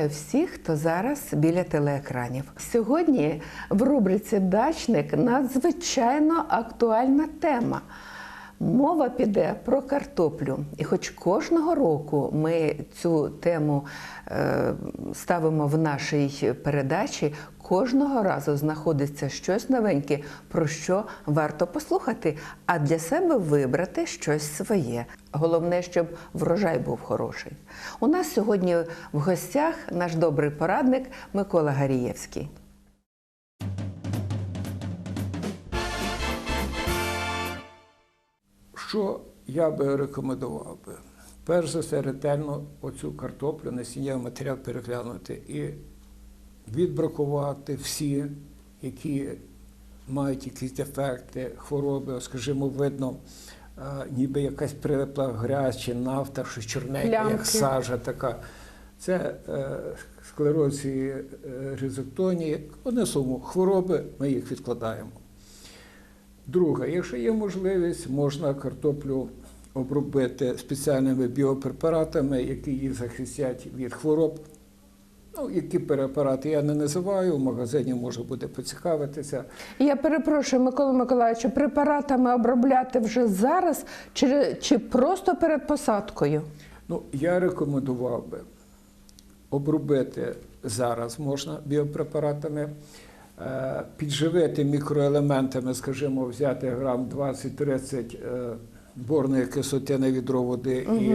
вітаю всіх, хто зараз біля телеекранів. Сьогодні в рубриці Дачник надзвичайно актуальна тема. Мова піде про картоплю. І хоч кожного року ми цю тему е, ставимо в нашій передачі, кожного разу знаходиться щось новеньке, про що варто послухати, а для себе вибрати щось своє. Головне, щоб врожай був хороший. У нас сьогодні в гостях наш добрий порадник Микола Гарієвський. Що я би рекомендував би? Перш за все, ретельно оцю картоплю, насіннєвий матеріал переглянути і відбракувати всі, які мають якісь дефекти, хвороби, скажімо, видно, е, ніби якась прилипла грязь чи нафта, щось чорненьке, як сажа така. Це е, склерозі е, ризотонії. Одне слово, хвороби, ми їх відкладаємо. Друге, якщо є можливість, можна картоплю обробити спеціальними біопрепаратами, які її захистять від хвороб. Ну, які препарати я не називаю, в магазині може буде поцікавитися. Я перепрошую, Микола Миколаївичу, препаратами обробляти вже зараз чи, чи просто перед посадкою? Ну, я рекомендував би обробити зараз можна біопрепаратами, підживити мікроелементами, скажімо, взяти грам 20-30 е, борної відро води і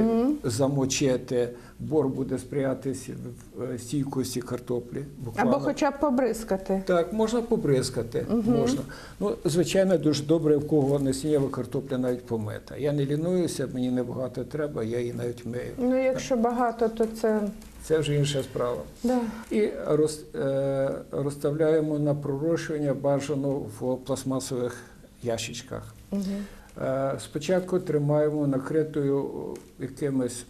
замочити. Бор буде сприятись в- е, стійкості картоплі. Буквально. Або хоча б побризкати. Так, можна побризкати. Можна. Ну, звичайно, дуже добре, в кого насіннєва картопля навіть помита. Я не лінуюся, мені небагато треба, я її навіть мию. Ну, якщо багато, то це Це вже інша справа. да. І роз, е, розставляємо на пророщування бажано в пластмасових ящичках. Е, спочатку тримаємо накритою якимось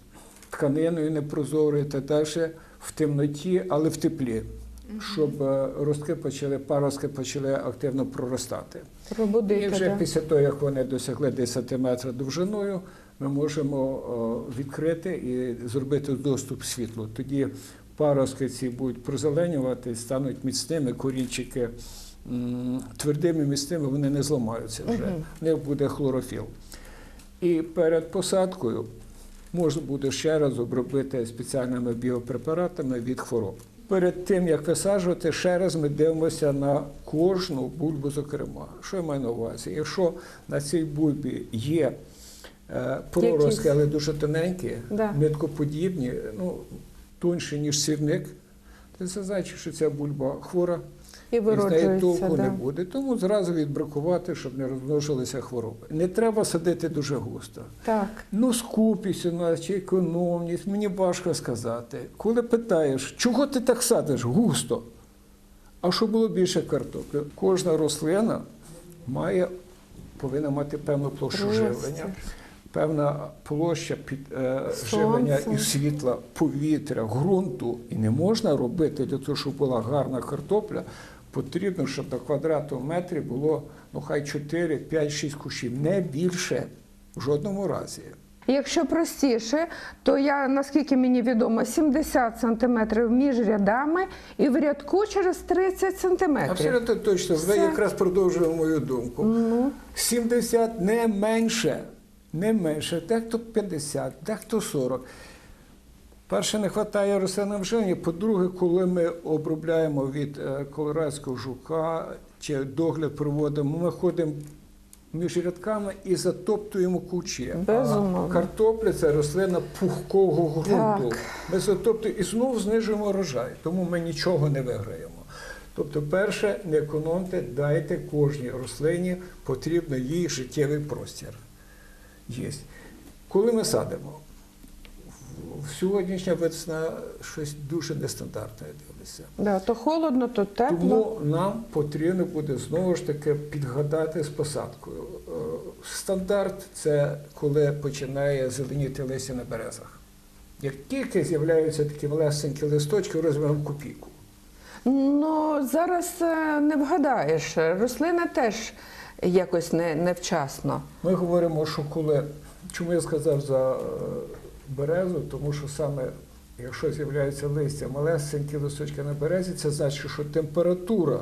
тканиною непрозорою та далі в темноті, але в теплі, щоб е, ростки почали, паростки почали активно проростати. пробудити. І вже да. після того, як вони досягли 10 см довжиною, ми можемо відкрити і зробити доступ світлу. Тоді паростки ці будуть прозеленювати, стануть міцними, корінчики твердими, міцними, вони не зламаються вже. В них буде хлорофіл. І перед посадкою можна буде ще раз обробити спеціальними біопрепаратами від хвороб. Перед тим, як висаджувати, ще раз ми дивимося на кожну бульбу, зокрема. Що я маю на увазі? Якщо на цій бульбі є е, проростки, але дуже тоненькі, Да. ниткоподібні, ну, тонші, ніж сірник, то це значить, що ця бульба хвора, І і з неї толку не буде. Тому зразу відбракувати, щоб не розмножилися хвороби. Не треба садити дуже густо. Так. Ну, скупість у нас чи економність, мені важко сказати. Коли питаєш, чого ти так садиш густо? А щоб було більше картоплі? Кожна рослина має, повинна мати певну площу живлення, певна площа під е, живлення і світла, повітря, ґрунту. І не можна робити для того, щоб була гарна картопля. Потрібно, щоб на квадратному метрі було ну хай 4, 5, 6 кущів, не більше в жодному разі. Якщо простіше, то я, наскільки мені відомо, 70 сантиметрів між рядами і в рядку через 30 сантиметрів. Абсолютно точно. Ви Все. якраз продовжуємо мою думку. Ну, 70 не менше. Не менше, дехто 50, дехто 40. Перше, не вистачає рослинним живлення. По-друге, коли ми обробляємо від е, колорадського жука чи догляд проводимо, ми ходимо між рядками і затоптуємо кучі. Безумовно. А картопля це рослина пухкого ґрунту. Так. Ми затоптуємо і знову знижуємо урожай, тому ми нічого не виграємо. Тобто, перше, не економте, дайте кожній рослині потрібно їй життєвий простір. Є. Коли ми садимо, сьогоднішня весна щось дуже нестандартне я дивлюся. да, то холодно, то тепло. Тому нам потрібно буде знову ж таки підгадати з посадкою. Е, Стандарт це коли починає зеленіти листя на березах. Як тільки з'являються такі малесенькі листочки розміром копійку. Ну, зараз е, не вгадаєш. Рослина теж якось не, невчасно. Ми говоримо, що коли. Чому я сказав за е, березу? Тому що саме Якщо з'являється листя, малесенькі листочки на березі, це значить, що температура,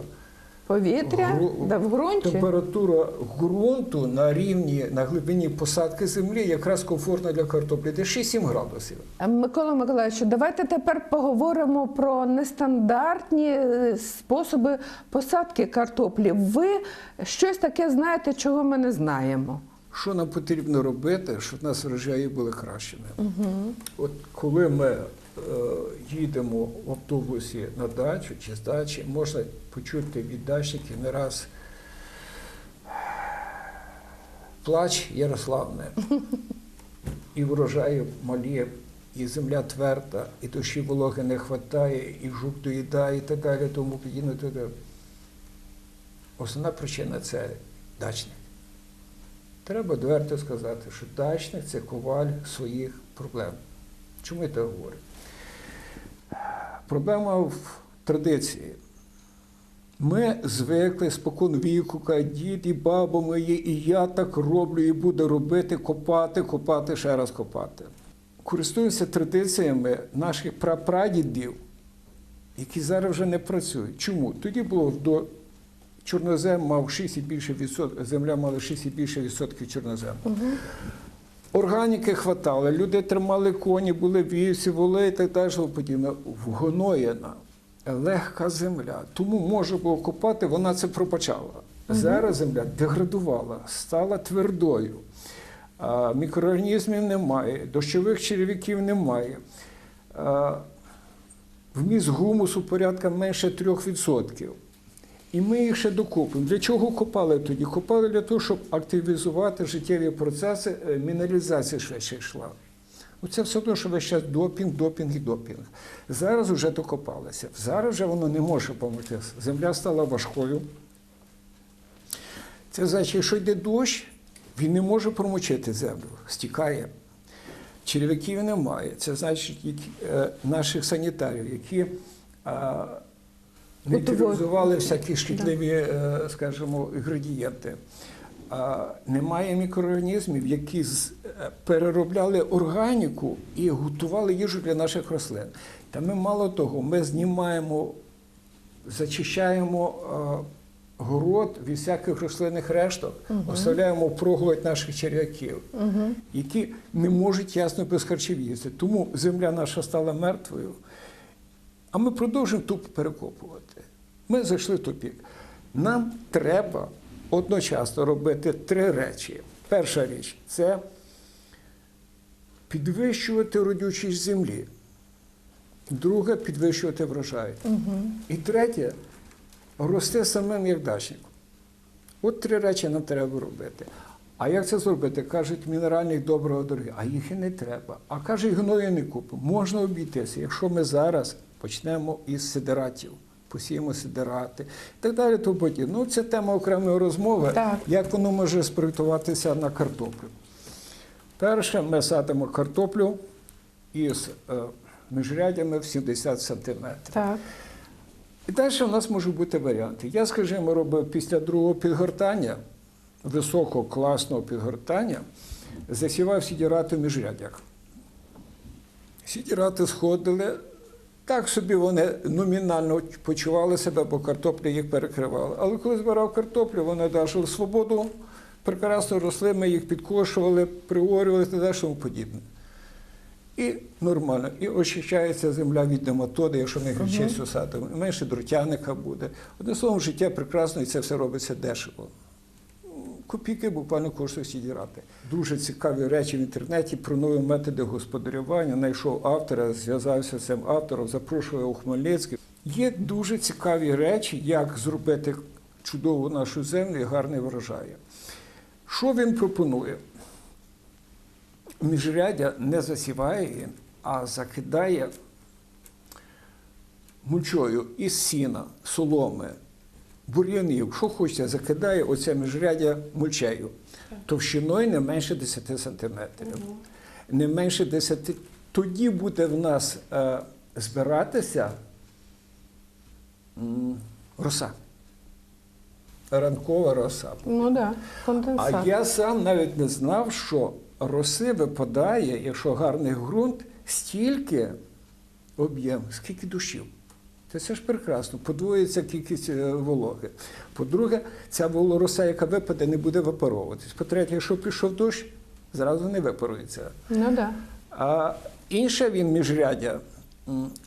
Повітря Гру- да, в ґрунті. температура ґрунту на рівні, на глибині посадки землі якраз комфортна для картоплі, де 6-7 градусів. Е, Микола Миколаївич, давайте тепер поговоримо про нестандартні е, способи посадки картоплі. Ви щось таке знаєте, чого ми не знаємо. Що нам потрібно робити, щоб нас врожаї були кращими? От коли ми е, їдемо в автобусі на дачу чи з дачі, можна почути від дачників не раз плач Ярославне. І врожаї малі, і земля тверда, і дощі вологи не вистачає, і жук доїдає, і так далі, тому подібне. Основна причина це дачник. Треба дверто сказати, що дачник це коваль своїх проблем. Чому я так говорю? Проблема в традиції. Ми звикли спокон віку, каже, дід і баба мої, і я так роблю, і буду робити, копати, копати, ще раз копати. Користуюся традиціями наших прапрадідів, які зараз вже не працюють. Чому? Тоді було до чорнозем мав 6 і більше відсотків, земля мала 6 і більше відсотків чорнозему. Органіки хватало, люди тримали коні, були вівці, воли і так далі. подібне. Вгноєна, легка земля. Тому можна було копати, вона це пропочала. Зараз земля деградувала, стала твердою. Мікроорганізмів немає, дощових черв'яків немає. Вміст гумусу порядка менше 3%. І ми їх ще докупимо. Для чого копали тоді? Копали для того, щоб активізувати життєві процеси, е, мінералізація швидше йшла. Оце все одно, що весь час допінг, допінг і допінг. Зараз вже докопалися. Зараз вже воно не може допомогти. Земля стала важкою. Це значить, якщо йде дощ, він не може промочити землю, стікає. Черв'яків немає. Це значить, е, наших санітарів, які нейтралізували всякі шкідливі, е, скажімо, інгредієнти. Немає мікроорганізмів, які е, переробляли органіку і готували їжу для наших рослин. Та ми мало того, ми знімаємо, зачищаємо е, город від всяких рослинних решток, оставляємо проголодь наших черв'яків, які не можуть ясно без харчів їсти. Тому земля наша стала мертвою. А ми продовжуємо тупо перекопувати. Ми зайшли в тупік. Нам треба одночасно робити три речі. Перша річ це підвищувати родючість землі. Друге підвищувати врожай. І третє рости самим як дачником. От три речі нам треба робити. А як це зробити? Кажуть, мінеральних доброго дорогі, а їх і не треба. А кажуть, гною не купимо. Можна обійтися, якщо ми зараз почнемо із сидератів, посіємо сидерати і так далі. То потім. Ну, це тема окремої розмови, Так. як воно може спроєктуватися на картоплю. Перше, ми садимо картоплю із е, міжрядями в 70 сантиметрів. Так. І далі у нас можуть бути варіанти. Я, скажімо, робив після другого підгортання, високого класного підгортання, засівав сідірати в міжрядях. Сідірати сходили, так собі вони номінально почували себе, бо картопля їх перекривала. Але коли збирав картоплю, вони дали свободу, прекрасно росли, ми їх підкошували, приорювали і так далі, подібне. І нормально. І очищається земля від нематоди, якщо ми гречицю садимо. І Менше дротяника буде. Одним словом, життя прекрасно, і це все робиться дешево. Копійки буквально коштує сідірати. Дуже цікаві речі в інтернеті про нові методи господарювання. Знайшов автора, зв'язався з цим автором, запрошував у Хмельницький. Є дуже цікаві речі, як зробити чудову нашу землю і гарний врожай. Що він пропонує? міжрядя не засіває а закидає мульчою із сіна, соломи, бур'янів, що хочеться, закидає оце міжрядя мульчею. Товщиною не менше 10 сантиметрів. Не менше 10. Тоді буде в нас е, збиратися м, роса. Ранкова роса. Ну да. А я сам навіть не знав, що роси випадає, якщо гарний ґрунт, стільки, об'єм, скільки душів. Це все ж прекрасно. Подвоїться кількість е, вологи. По-друге, ця волороса, яка випаде, не буде випаровуватись. По-третє, якщо пішов дощ, зразу не випарується. Ну да. А інше він міжрядя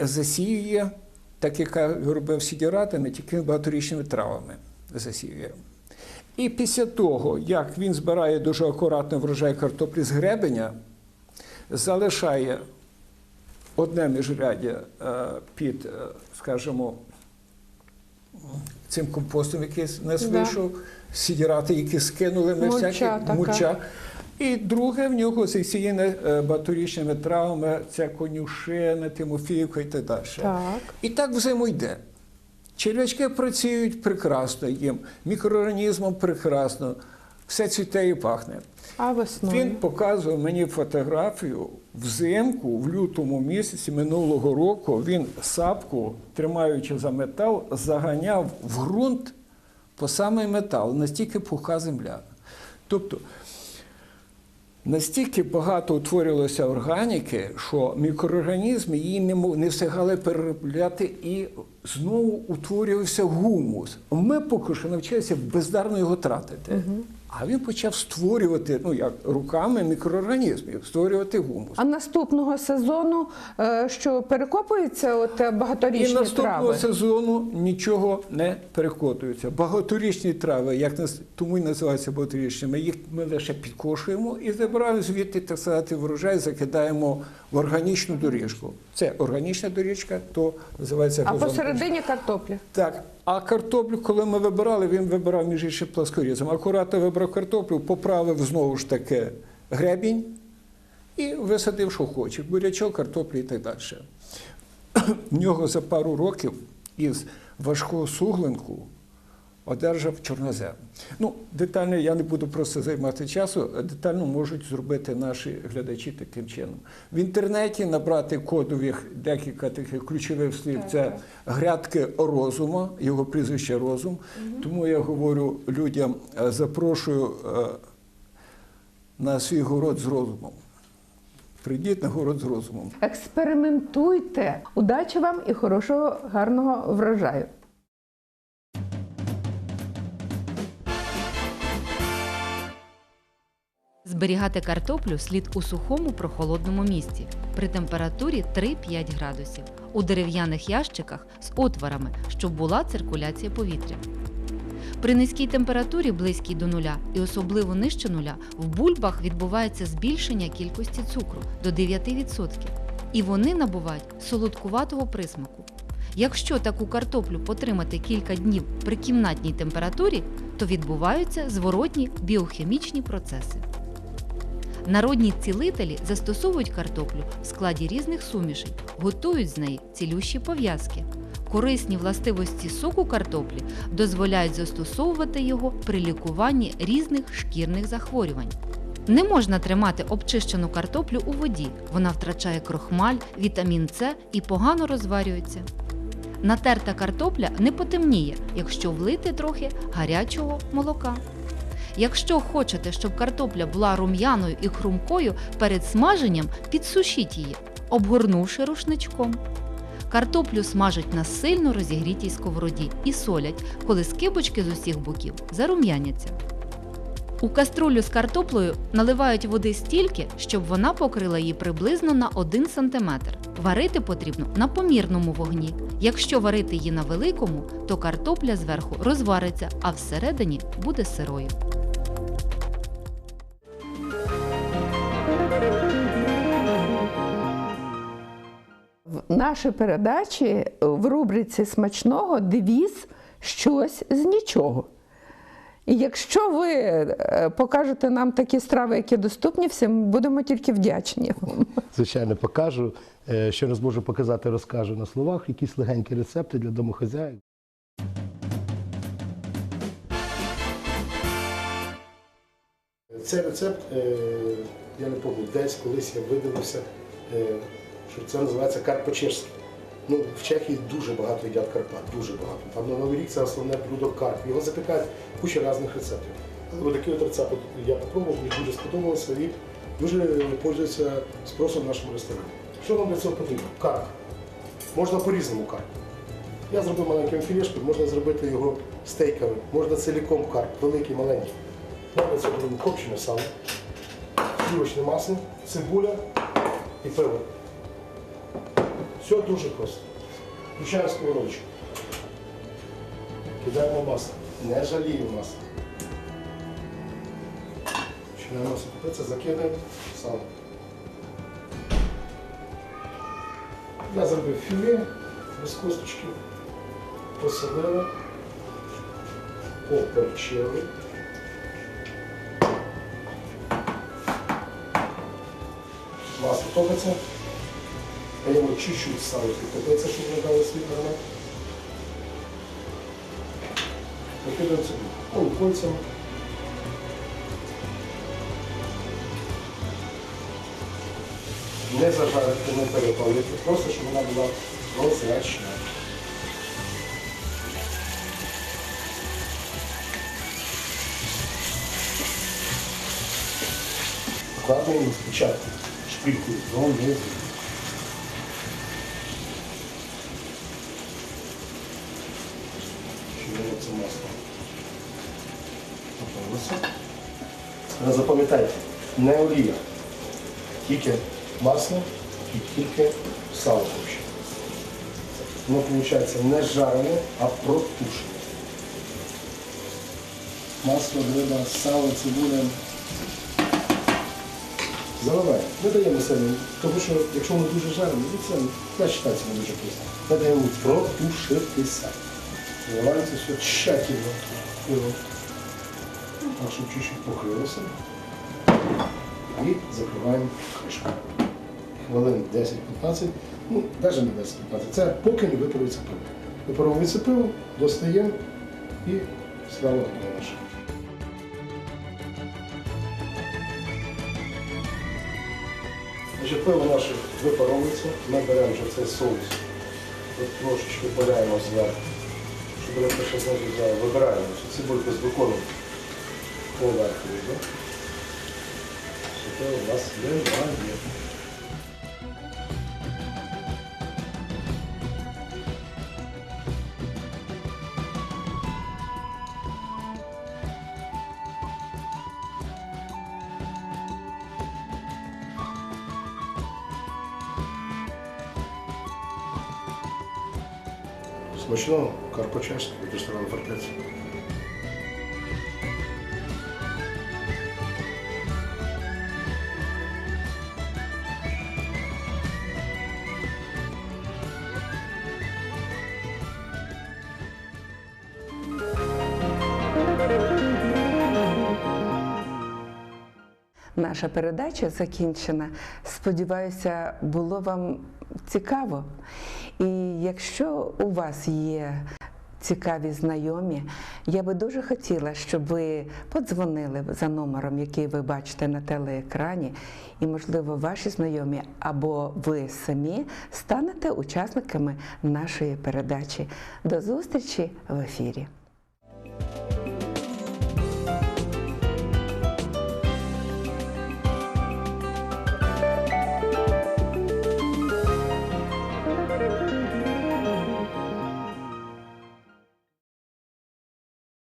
засіює, так як робив сідірати, не тільки багаторічними травами засіює. І після того, як він збирає дуже акуратно врожай картоплі з гребеня, залишає одне міжряддя е, під, е, скажімо, цим компостом, який з нас Да. вийшов, сідірати, які скинули ми Мульча всякі така. мульча. І друге в нього засіяне е, багаторічними травами, це конюшина, Тимофіївка і так далі. Так. І так взиму йде. Черв'ячки працюють прекрасно їм, мікроорганізмом прекрасно, все цвіте і пахне. А весною? Він показував мені фотографію взимку, в лютому місяці минулого року. Він сапку, тримаючи за метал, заганяв в ґрунт по самий метал, настільки пуха земля. Тобто настільки багато утворювалося органіки, що мікроорганізми її не, не встигали переробляти і знову утворювався гумус. Ми поки що навчилися бездарно його тратити. А він почав створювати, ну як руками мікроорганізмів, створювати гумус. А наступного сезону е, що перекопуються от е, багаторічні І наступного трави? сезону нічого не перекотується. Багаторічні трави, як нас тому і називаються багаторічними, їх ми лише підкошуємо і забираємо звідти, так сказати, врожай, закидаємо в органічну доріжку. Це органічна доріжка, то називається А газон. посередині картопля. Так. А картоплю, коли ми вибирали, він вибирав між іншим плоскорізом. Акуратно вибрав картоплю, поправив знову ж таки гребінь і висадив, що хоче. Бурячок, картоплю і так далі. В нього за пару років із важкого суглинку одержав чорнозем. Ну, детально я не буду просто займати часу, детально можуть зробити наші глядачі таким чином. В інтернеті набрати кодових декілька таких ключових слів це грядки розума, його прізвище розум. Тому я говорю людям, е, запрошую е, на свій город з розумом. Прийдіть на город з розумом. Експериментуйте. Удачі вам і хорошого, гарного врожаю. Зберігати картоплю слід у сухому прохолодному місці при температурі 3-5 градусів у дерев'яних ящиках з отворами, щоб була циркуляція повітря. При низькій температурі, близькій до нуля, і особливо нижче нуля, в бульбах відбувається збільшення кількості цукру до 9%, і вони набувають солодкуватого присмаку. Якщо таку картоплю потримати кілька днів при кімнатній температурі, то відбуваються зворотні біохімічні процеси. Народні цілителі застосовують картоплю в складі різних сумішей, готують з неї цілющі пов'язки. Корисні властивості соку картоплі дозволяють застосовувати його при лікуванні різних шкірних захворювань. Не можна тримати обчищену картоплю у воді, вона втрачає крохмаль, вітамін С і погано розварюється. Натерта картопля не потемніє, якщо влити трохи гарячого молока. Якщо хочете, щоб картопля була рум'яною і хрумкою перед смаженням, підсушіть її, обгорнувши рушничком. Картоплю смажать на сильно розігрітій сковороді і солять, коли скибочки з усіх боків зарум'яняться. У каструлю з картоплею наливають води стільки, щоб вона покрила її приблизно на 1 см. Варити потрібно на помірному вогні. Якщо варити її на великому, то картопля зверху розвариться, а всередині буде сирою. В нашій передачі в рубриці смачного девіз щось з нічого. І якщо ви е, покажете нам такі страви, які доступні всім, ми будемо тільки вдячні. Звичайно, покажу. Е, Що раз можу показати, розкажу на словах. Якісь легенькі рецепти для домохозяїв. Цей рецепт, е, я не пам'ятаю, десь колись я видивився, е, що це називається карп по-чешськи. Ну, в Чехії дуже багато їдять карпат, дуже багато. Там на Новий рік це основне блюдо карп. Його запікають куча різних рецептів. Але такий от рецепт я попробував, мені дуже сподобалося і дуже пользується спросом в нашому ресторані. Що нам для цього потрібно? Карп. Можна по-різному карп. Я зробив маленьким філішком, можна зробити його стейками, можна ціліком карп, великий, маленький. Можна це робимо копчене сало, сливочне масло, цибуля і пиво. Все дуже просто. Включаємо сковородочку. Кидаємо масло. Не жаліємо масла. Починаємо масло купитися, закидаємо сало. Я зробив філе без косточки, посолили, поперчили. Масло топиться. Даємо чуть-чуть сало топиться, щоб не дали свій аромат. Викидаємо цибулю. Полукольцями. Не зажарити, не перепалити, просто щоб вона була прозрачна. Вкладаємо спочатку шпильку донизу. Щоб воно це масло топилося. Але запам'ятайте, не олія, тільки масло і тільки сало. Воно виходить не жарене, а протушене. Масло, риба, сало, цибуля. Заливаємо. Не даємо сильно, тому що якщо воно дуже жарене, ну це я вважаю, не дуже просто. Ми даємо протушитися. Заливаємо все тщательно. Так, щоб чуть-чуть покрилося. І закриваємо кришкою. Хвилин 10-15, ну, навіть не 10-15. Це поки не випарується пиво. Випаровується пиво, достаємо і слава наша. Пиво наше випаровується, ми беремо вже цей соус, трошечки поляємо зверху, щоб воно ще знизу. Вибираємо цибульку з беконом поверху. йде. Все пиво у нас немає. Смачного карпочешки від ресторану Наша передача закінчена. Сподіваюся, було вам цікаво. І якщо у вас є цікаві знайомі, я би дуже хотіла, щоб ви подзвонили за номером, який ви бачите на телеекрані, і, можливо, ваші знайомі або ви самі станете учасниками нашої передачі. До зустрічі в ефірі.